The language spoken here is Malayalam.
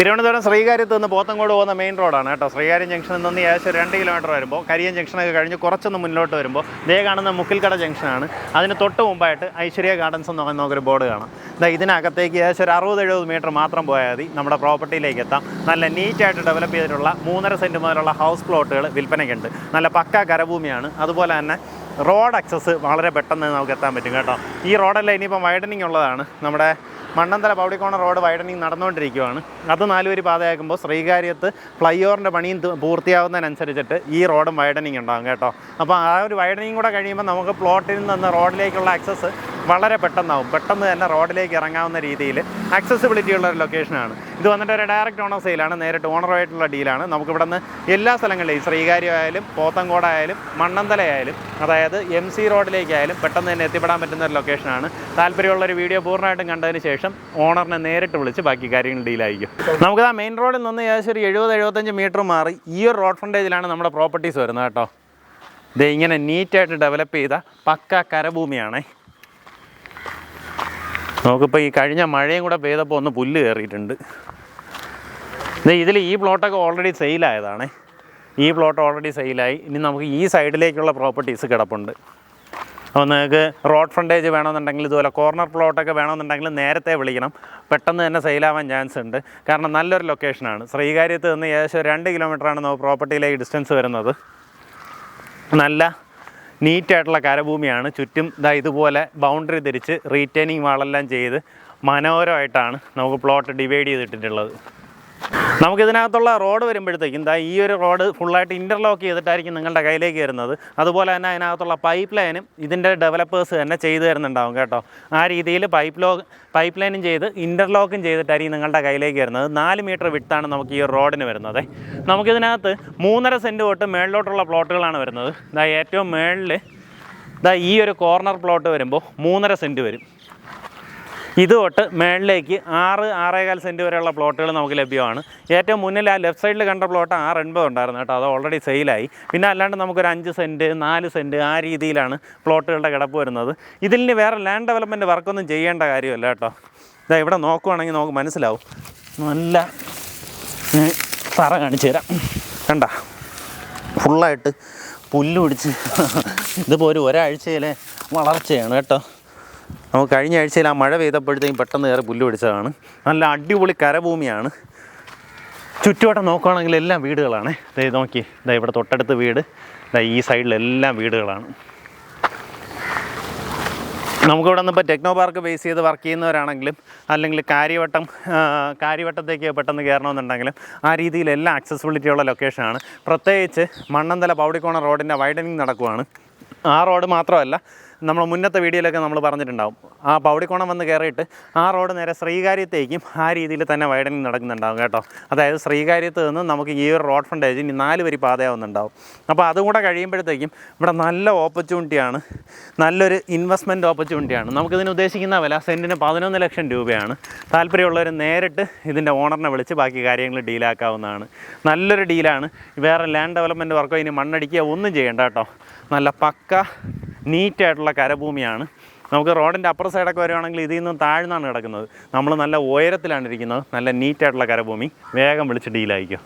തിരുവനന്തപുരം ശ്രീകാര്യത്ത് നിന്ന് പോത്തങ്കോട് പോകുന്ന മെയിൻ റോഡാണ് കേട്ടോ. ശ്രീകാര്യം ജംഗ്ഷനിൽ നിന്ന് ഏകദേശം രണ്ട് കിലോമീറ്റർ വരുമ്പോൾ കരിയൻ ജംഗ്ഷനൊക്കെ കഴിഞ്ഞ് കുറച്ചൊന്ന് മുന്നോട്ട് വരുമ്പോൾ ദേ കാണുന്ന മുക്കിൽക്കട ജംഗ്ഷനാണ് അതിന് തൊട്ട് മുമ്പായിട്ട് ഐശ്വര്യ ഗാർഡൻസ് എന്ന് പറയുന്ന നമുക്കൊരു ബോർഡ് കാണാം. ദാ ഇതിനകത്തേക്ക് ഏകദേശം ഒരു അറുപത് എഴുപത് മീറ്റർ മാത്രം പോയാൽ മതി. നമ്മുടെ പ്രോപ്പർട്ടിയിലേക്ക് എത്താം. നല്ല നീറ്റായിട്ട് ഡെവലപ്പ് ചെയ്തിട്ടുള്ള മൂന്നര സെന്റ് മുതലുള്ള ഹൗസ് പ്ലോട്ടുകൾ വിൽപ്പനയ്ക്കുണ്ട്. നല്ല പക്ക കരഭൂമിയാണ്. അതുപോലെ തന്നെ റോഡ് അക്സസ് വളരെ പെട്ടെന്ന് നമുക്ക് എത്താൻ പറ്റും കേട്ടോ. ഈ റോഡല്ല ഇനിയിപ്പം വൈഡനിങ് ഉള്ളതാണ്. നമ്മുടെ മണ്ണന്തല പൗടിക്കോണ റോഡ് വൈഡനിങ് നടന്നുകൊണ്ടിരിക്കുകയാണ് അത് നാലുവരി പാതയാക്കുമ്പോൾ ശ്രീകാര്യത്ത് ഫ്ലൈ ഓവറിന്റെ പണിയും പൂർത്തിയാവുന്നതിനനുസരിച്ചിട്ട് ഈ റോഡും വൈഡനിങ് ഉണ്ടാകും കേട്ടോ. അപ്പോൾ ആ ഒരു വൈഡനിങ് കൂടെ കഴിയുമ്പോൾ നമുക്ക് പ്ലോട്ടിൽ നിന്ന് റോഡിലേക്കുള്ള ആക്സസ് വളരെ പെട്ടെന്നാവും. പെട്ടെന്ന് തന്നെ റോഡിലേക്ക് ഇറങ്ങാവുന്ന രീതിയിൽ ആക്സസിബിലിറ്റി ഉള്ള ഒരു ലൊക്കേഷനാണ് ഇത് വന്നിട്ട് ഒരു ഡയറക്റ്റ് ഓണർ സെയിലാണ് നേരിട്ട് ഓണറുമായിട്ടുള്ള ഡീലാണ് നമുക്ക് നിന്ന് എല്ലാ സ്ഥലങ്ങളിലും ശ്രീകാര്യമായാലും പോത്തങ്കോടായാലും മണ്ണന്തലയായാലും അതായത് എം സി റോഡിലേക്കായാലും പെട്ടെന്ന് തന്നെ എത്തിപ്പെടാൻ പറ്റുന്ന ഒരു ലൊക്കേഷനാണ് താല്പര്യമുള്ള ഒരു വീഡിയോ പൂർണമായിട്ടും കണ്ടതിന് ശേഷം ഓണറിനെ നേരിട്ട് വിളിച്ച് ബാക്കി കാര്യങ്ങൾ ഡീലായിരിക്കും നമുക്ക് ആ മെയിൻ റോഡിൽ നിന്ന് ഏകദേശം ഒരു എഴുപത് എഴുപത്തഞ്ച് മീറ്റർ മാറി ഈ ഒരു റോഡ് ഫ്രണ്ടേജിലാണ് നമ്മുടെ പ്രോപ്പർട്ടീസ് വരുന്നത് കേട്ടോ. ഇത് ഇങ്ങനെ നീറ്റായിട്ട് ഡെവലപ്പ് ചെയ്ത പക്ക കരഭൂമിയാണേ. നമുക്കിപ്പോൾ ഈ കഴിഞ്ഞ മഴയും കൂടെ പെയ്തപ്പോൾ ഒന്ന് പുല്ല് കയറിയിട്ടുണ്ട്. ഇതിൽ ഈ പ്ലോട്ടൊക്കെ ഓൾറെഡി സെയിലായതാണ് ഈ പ്ലോട്ട് ഓൾറെഡി സെയിലായി ഇനി നമുക്ക് ഈ സൈഡിലേക്കുള്ള പ്രോപ്പർട്ടീസ് കിടപ്പുണ്ട്. അപ്പോൾ നിങ്ങൾക്ക് റോഡ് ഫ്രണ്ടേജ് വേണമെന്നുണ്ടെങ്കിൽ ഇതുപോലെ കോർണർ പ്ലോട്ടൊക്കെ വേണമെന്നുണ്ടെങ്കിൽ നേരത്തെ വിളിക്കണം. പെട്ടെന്ന് തന്നെ സെയിലാവാൻ ചാൻസ് ഉണ്ട്. കാരണം നല്ലൊരു ലൊക്കേഷനാണ് ശ്രീകാര്യത്ത് നിന്ന് ഏകദേശം രണ്ട് കിലോമീറ്ററാണ് നമുക്ക് പ്രോപ്പർട്ടിയിലേക്ക് ഡിസ്റ്റൻസ് വരുന്നത്. നല്ല നീറ്റായിട്ടുള്ള കരഭൂമിയാണ്. ചുറ്റും ഇതാ ഇതുപോലെ ബൗണ്ടറി തിരിച്ച് റീറ്റെയിനിങ് വാളെല്ലാം ചെയ്ത് മനോഹരമായിട്ടാണ് നമുക്ക് പ്ലോട്ട് ഡിവൈഡ് ചെയ്തിട്ടുള്ളത് നമുക്കിതിനകത്തുള്ള റോഡ് വരുമ്പോഴത്തേക്കും ദാ ഈ ഒരു റോഡ് ഫുള്ളായിട്ട് ഇന്റർലോക്ക് ചെയ്തിട്ടായിരിക്കും നിങ്ങളുടെ കയ്യിലേക്ക് വരുന്നത്. അതുപോലെ തന്നെ അതിനകത്തുള്ള പൈപ്പ് ലൈനും ഇതിന്റെ ഡെവലപ്പേഴ്സ് തന്നെ ചെയ്തു തരുന്നുണ്ടാവും കേട്ടോ. ആ രീതിയിൽ പൈപ്പ് ലോ പൈപ്പ് ലൈനും ചെയ്ത് ഇന്റർലോക്കും ചെയ്തിട്ടായിരിക്കും നിങ്ങളുടെ കയ്യിലേക്ക് വരുന്നത്. നാല് മീറ്റർ വിട്ടാണ് നമുക്ക് ഈ റോഡിന് വരുന്നത്. നമുക്കിതിനകത്ത് മൂന്നര സെന്റ് തൊട്ട് മേളിലോട്ടുള്ള പ്ലോട്ടുകളാണ് വരുന്നത്. ദാ ഏറ്റവും മേളിൽ ദാ ഈ ഒരു കോർണർ പ്ലോട്ട് വരുമ്പോൾ മൂന്നര സെന്റ് വരും. ഇത് തൊട്ട് മേളിലേക്ക് ആറ് ആറേകാൽ സെന്റ് വരെയുള്ള പ്ലോട്ടുകൾ നമുക്ക് ലഭ്യമാണ്. ഏറ്റവും മുന്നിൽ ആ ലെഫ്റ്റ് സൈഡിൽ കണ്ട പ്ലോട്ട് ആറ് എൺപത് ഉണ്ടായിരുന്നു കേട്ടോ. അത് ഓൾറെഡി സെയിലായി പിന്നെ അല്ലാണ്ട് നമുക്കൊരു അഞ്ച് സെന്റ് നാല് സെന്റ് ആ രീതിയിലാണ് പ്ലോട്ടുകളുടെ കിടപ്പ് വരുന്നത്. ഇതിൽ വേറെ ലാൻഡ് ഡെവലപ്മെന്റ് വർക്കൊന്നും ചെയ്യേണ്ട കാര്യമല്ല കേട്ടോ. ഇതാ ഇവിടെ നോക്കുവാണെങ്കിൽ നമുക്ക് മനസ്സിലാവും. നല്ല തറ കാണിച്ചു തരാം. കണ്ട? ഫുള്ളായിട്ട് പുല്ല് പിടിച്ച്. ഇതിപ്പോൾ ഒരു ഒരാഴ്ചയിലെ വളർച്ചയാണ് കേട്ടോ. നമുക്ക് കഴിഞ്ഞ ആഴ്ചയിൽ ആ മഴ പെയ്തപ്പോഴത്തേക്കും പെട്ടെന്ന് കയറി പുല്ല് പിടിച്ചതാണ്. നല്ല അടിപൊളി കരഭൂമിയാണ്. ചുറ്റുവട്ടം നോക്കുകയാണെങ്കിൽ എല്ലാം വീടുകളാണ്. ദേ നോക്കി ഇതാ ഇവിടെ തൊട്ടടുത്ത് വീട് ഇതാ ഈ സൈഡിലെല്ലാം വീടുകളാണ്. നമുക്കിവിടെ നിന്ന് ഇപ്പോൾ ടെക്നോ പാർക്ക് ബേസ് ചെയ്ത് വർക്ക് ചെയ്യുന്നവരാണെങ്കിലും അല്ലെങ്കിൽ കാര്യവട്ടം കാര്യവട്ടത്തേക്ക് പെട്ടെന്ന് കയറണമെന്നുണ്ടെങ്കിലും ആ രീതിയിൽ എല്ലാം ഉള്ള ലൊക്കേഷനാണ് പ്രത്യേകിച്ച് മണ്ണന്തല പൗടിക്കോണ റോഡിന്റെ വൈഡനിങ് നടക്കുവാണ്. ആ റോഡ് മാത്രമല്ല നമ്മൾ മുന്നത്തെ വീഡിയോയിലൊക്കെ നമ്മൾ പറഞ്ഞിട്ടുണ്ടാവും. ആ പൗടിക്കോണം വന്ന് കയറിയിട്ട് ആ റോഡ് നേരെ ശ്രീകാര്യത്തേക്കും ആ രീതിയിൽ തന്നെ വൈഡനിങ് നടക്കുന്നുണ്ടാവും കേട്ടോ. അതായത് ശ്രീകാര്യത്ത് നിന്ന് നമുക്ക് ഈ ഒരു റോഡ് ഫ്രണ്ടേജ് ഇനി നാല് വരി പാതയാവുന്നുണ്ടാവും. അപ്പോൾ അതും കൂടെ കഴിയുമ്പോഴത്തേക്കും ഇവിടെ നല്ല ഓപ്പർച്യൂണിറ്റിയാണ് നല്ലൊരു ഇൻവെസ്റ്റ്മെന്റ് ഓപ്പർച്യൂണിറ്റിയാണ് നമുക്കിതിന് ഉദ്ദേശിക്കുന്ന വില സെന്റിന് പതിനൊന്ന് ലക്ഷം രൂപയാണ്. താല്പര്യമുള്ളവർ നേരിട്ട് ഇതിന്റെ ഓണറിനെ വിളിച്ച് ബാക്കി കാര്യങ്ങൾ ഡീലാക്കാവുന്നതാണ് നല്ലൊരു ഡീലാണ് വേറെ ലാൻഡ് ഡെവലപ്മെന്റ് വർക്കോ ഇനി മണ്ണടിക്കുക ഒന്നും ചെയ്യേണ്ട കേട്ടോ. നല്ല പക്ക നീറ്റായിട്ടുള്ള കരഭൂമിയാണ്. നമുക്ക് റോഡിന്റെ അപ്പുറ സൈഡൊക്കെ വരുവാണെങ്കിൽ ഇതിൽ നിന്നും താഴ്ന്നാണ് കിടക്കുന്നത്. നമ്മൾ നല്ല ഉയരത്തിലാണ് ഇരിക്കുന്നത്. നല്ല നീറ്റായിട്ടുള്ള കരഭൂമി. വേഗം വിളിച്ച് ഡീലായിരിക്കും.